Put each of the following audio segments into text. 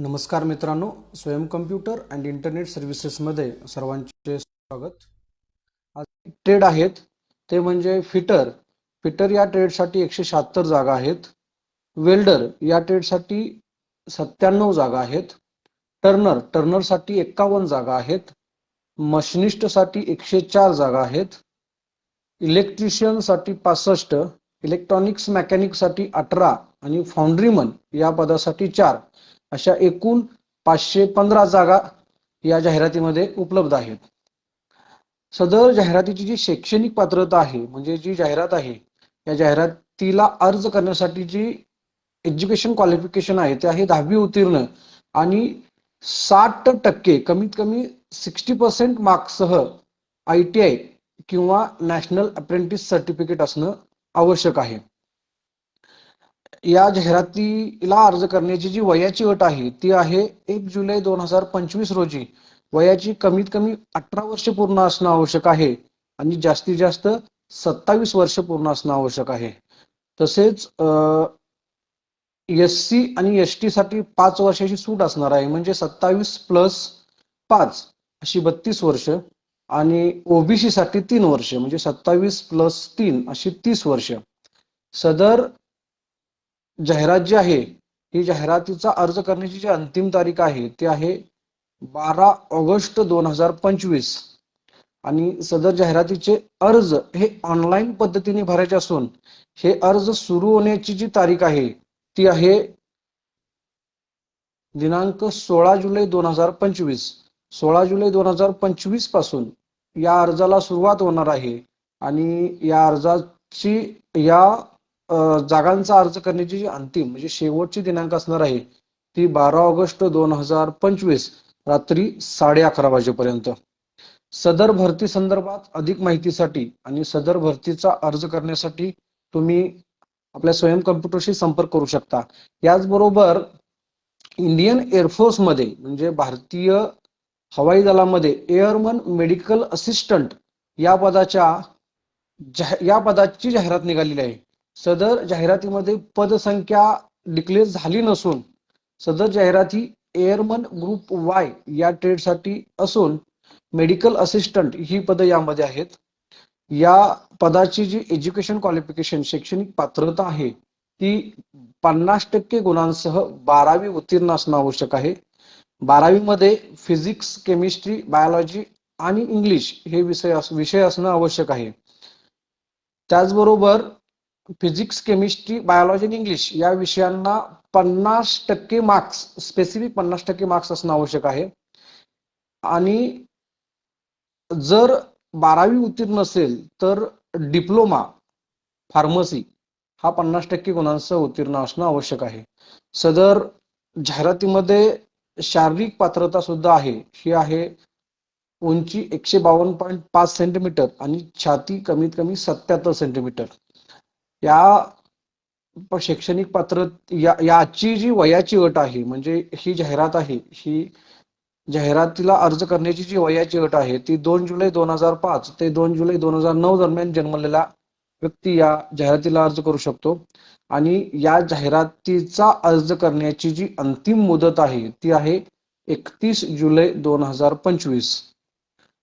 नमस्कार मित्रांनो स्वयं कम्प्युटर अँड इंटरनेट सर्व्हिसेसमध्ये सर्वांचे स्वागत. आज ट्रेड आहेत ते म्हणजे फिटर. फिटर या ट्रेडसाठी एकशे शहात्तर जागा आहेत. वेल्डर या ट्रेडसाठी सत्त्याण्णव जागा आहेत. टर्नर टर्नरसाठी एक्कावन्न जागा आहेत. मशिनिस्टसाठी एकशे चार जागा आहेत. इलेक्ट्रिशियनसाठी पासष्ट इलेक्ट्रॉनिक्स मेकॅनिकसाठी अठरा आणि फाउंड्रीमन या पदासाठी चार. अशा एकूण पाचशे पंधरा जागा या जाहिरातीमध्ये उपलब्ध आहेत. सदर जाहिरातीची जी शैक्षणिक पात्रता आहे म्हणजे जी जाहिरात आहे या जाहिरातीला अर्ज करण्यासाठी जी एज्युकेशन क्वालिफिकेशन आहे ते आहे दहावी उत्तीर्ण आणि साठ टक्के कमीत कमी सिक्स्टी पर्सेंट मार्क्ससह आय टी आय किंवा नॅशनल अप्रेंटिस सर्टिफिकेट असणं आवश्यक आहे. या जाहिरातीला अर्ज करण्याची जी वयाची अट आहे ती आहे एक जुलै दोन हजार पंचवीस रोजी. वयाची कमीत कमी अठरा वर्ष पूर्ण असणं आवश्यक आहे आणि जास्तीत जास्त सत्तावीस वर्ष पूर्ण असणं आवश्यक आहे. तसेच एस सी आणि एस टी साठी पाच वर्षाची सूट असणार आहे म्हणजे सत्तावीस प्लस पाच अशी बत्तीस वर्ष आणि ओबीसी साठी तीन वर्ष म्हणजे सत्तावीस प्लस तीन अशी तीस वर्ष. सदर जाहिरात जी आहे ही जाहिरातीचा अर्ज करण्याची जी अंतिम तारीख आहे ती आहे बारा ऑगस्ट दोन हजार पंचवीस. आणि सदर जाहिरातीचे अर्ज हे ऑनलाईन पद्धतीने भरायचे असून हे अर्ज सुरू होण्याची जी तारीख आहे ती आहे दिनांक सोळा जुलै दोन हजार पंचवीस. सोळा जुलै दोन हजार पंचवीसपासून या अर्जाला सुरुवात होणार आहे. आणि या अर्जाची या जागांचा अर्ज करण्याची जी अंतिम म्हणजे शेवटची दिनांक असणार आहे ती बारा ऑगस्ट दोन हजार पंचवीस रात्री साडे अकरा वाजेपर्यंत. सदर भरती संदर्भात अधिक माहितीसाठी आणि सदर भरतीचा अर्ज करण्यासाठी तुम्ही आपल्या स्वयं कम्प्युटरशी संपर्क करू शकता. याचबरोबर इंडियन एअरफोर्समध्ये म्हणजे भारतीय हवाई दलामध्ये एअरमन मेडिकल असिस्टंट या पदाच्या या पदाची जाहिरात निघालेली आहे. सदर जाहिरातीमध्ये पदसंख्या डिक्लेअर झाली नसून सदर जाहिराती एअरमन ग्रुप वाय या ट्रेडसाठी असून मेडिकल असिस्टंट ही पदं यामध्ये आहेत. या पदाची जी एज्युकेशन क्वालिफिकेशन शैक्षणिक पात्रता आहे ती पन्नास टक्के गुणांसह बारावी उत्तीर्ण असणं आवश्यक आहे. बारावीमध्ये फिजिक्स केमिस्ट्री बायोलॉजी आणि इंग्लिश हे विषय विषय असणं आवश्यक आहे. त्याचबरोबर फिजिक्स केमिस्ट्री बायोलॉजी आणि इंग्लिश या विषयांना पन्नास टक्के मार्क्स स्पेसिफिक पन्नास टक्के मार्क्स असणं आवश्यक आहे. आणि जर बारावी उत्तीर्ण नसेल तर डिप्लोमा फार्मसी हा पन्नास टक्के गुणांसह उत्तीर्ण असणं आवश्यक आहे. सदर जाहिरातीमध्ये शारीरिक पात्रता सुद्धा आहे. ही आहे उंची एकशे बावन्न पॉईंट पाच सेंटीमीटर आणि छाती कमीत कमी सत्याहत्तर सेंटीमीटर या शैक्षणिक पात्र या याची जी वयाची अट आहे म्हणजे ही जाहिरात आहे ही जाहिरातीला अर्ज करण्याची जी वयाची अट आहे ती दोन जुलै दोन हजार पाच ते दोन जुलै दोन हजार नऊ दरम्यान जन्मलेला व्यक्ती या जाहिरातीला अर्ज करू शकतो. आणि या जाहिरातीचा अर्ज करण्याची जी अंतिम मुदत आहे ती आहे एकतीस जुलै दोन हजार पंचवीस.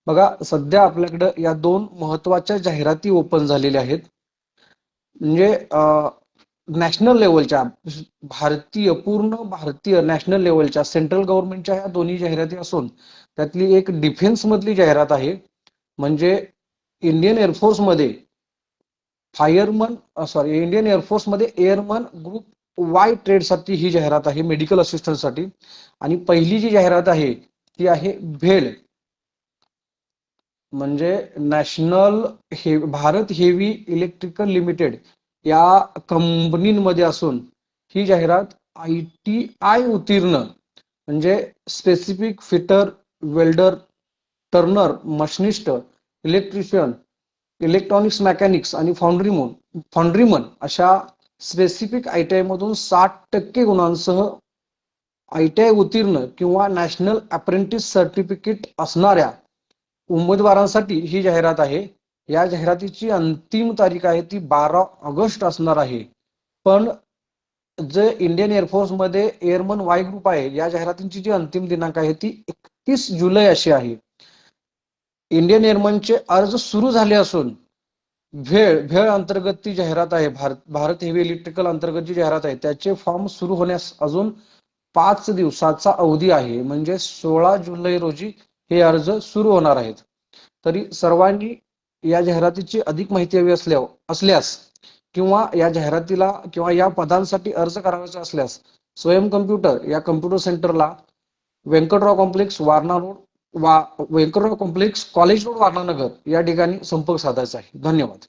बघा सध्या आपल्याकडं या दोन महत्त्वाच्या जाहिराती ओपन झालेल्या आहेत. म्हणजे नॅशनल लेवलच्या भारतीय पूर्ण भारतीय नॅशनल लेवलच्या सेंट्रल गव्हर्नमेंटच्या ह्या दोन्ही जाहिराती असून त्यातली एक डिफेन्स मधली जाहिरात आहे. म्हणजे इंडियन एअरफोर्समध्ये फायरमन सॉरी इंडियन एअरफोर्समध्ये एअरमन ग्रुप वाय ट्रेडसाठी ही जाहिरात आहे मेडिकल असिस्टंटसाठी आणि पहिली जी जाहिरात आहे ती आहे भेड म्हणजे नॅशनल हे भारत हेवी इलेक्ट्रिकल लिमिटेड या कंपनीमध्ये असून ही जाहिरात आय टी आय उत्तीर्ण म्हणजे specific fitter welder turner machinist electrician electronics mechanics आणि फाउंड्रीमन फाउंड्रीमन अशा स्पेसिफिक आय टी आयमधून साठ टक्के गुणांसह आय टी आय उत्तीर्ण किंवा नॅशनल अप्रेंटिस सर्टिफिकेट असणाऱ्या उमेदवारांसाठी ही जाहिरात आहे. या जाहिरातीची अंतिम तारीख आहे ती बारा ऑगस्ट असणार आहे. पण जे इंडियन एअरफोर्समध्ये एअरमन वाय ग्रुप आहे या जाहिरातींची जी अंतिम दिनांक आहे ती एकतीस जुलै अशी आहे. इंडियन एअरमनचे अर्ज सुरू झाले असून भेळ भेळ अंतर्गत ती जाहिरात आहे. भारत भारत हेवी इलेक्ट्रिकल अंतर्गत जी जाहिरात आहे त्याचे फॉर्म सुरू होण्यास अजून पाच दिवसाचा अवधी आहे. म्हणजे सोळा जुलै रोजी हे अर्ज सुरू होणार आहेत. तरी सर्वांनी या जाहिरातीची अधिक माहिती हवी असल्या असल्यास किंवा या जाहिरातीला किंवा या पदांसाठी अर्ज करायचा असल्यास स्वयं कम्प्युटर या कम्प्युटर सेंटरला व्यंकटराव कॉम्प्लेक्स वारणा रोड वा Venkatrao complex college road Warananagar या ठिकाणी संपर्क साधायचा आहे. धन्यवाद.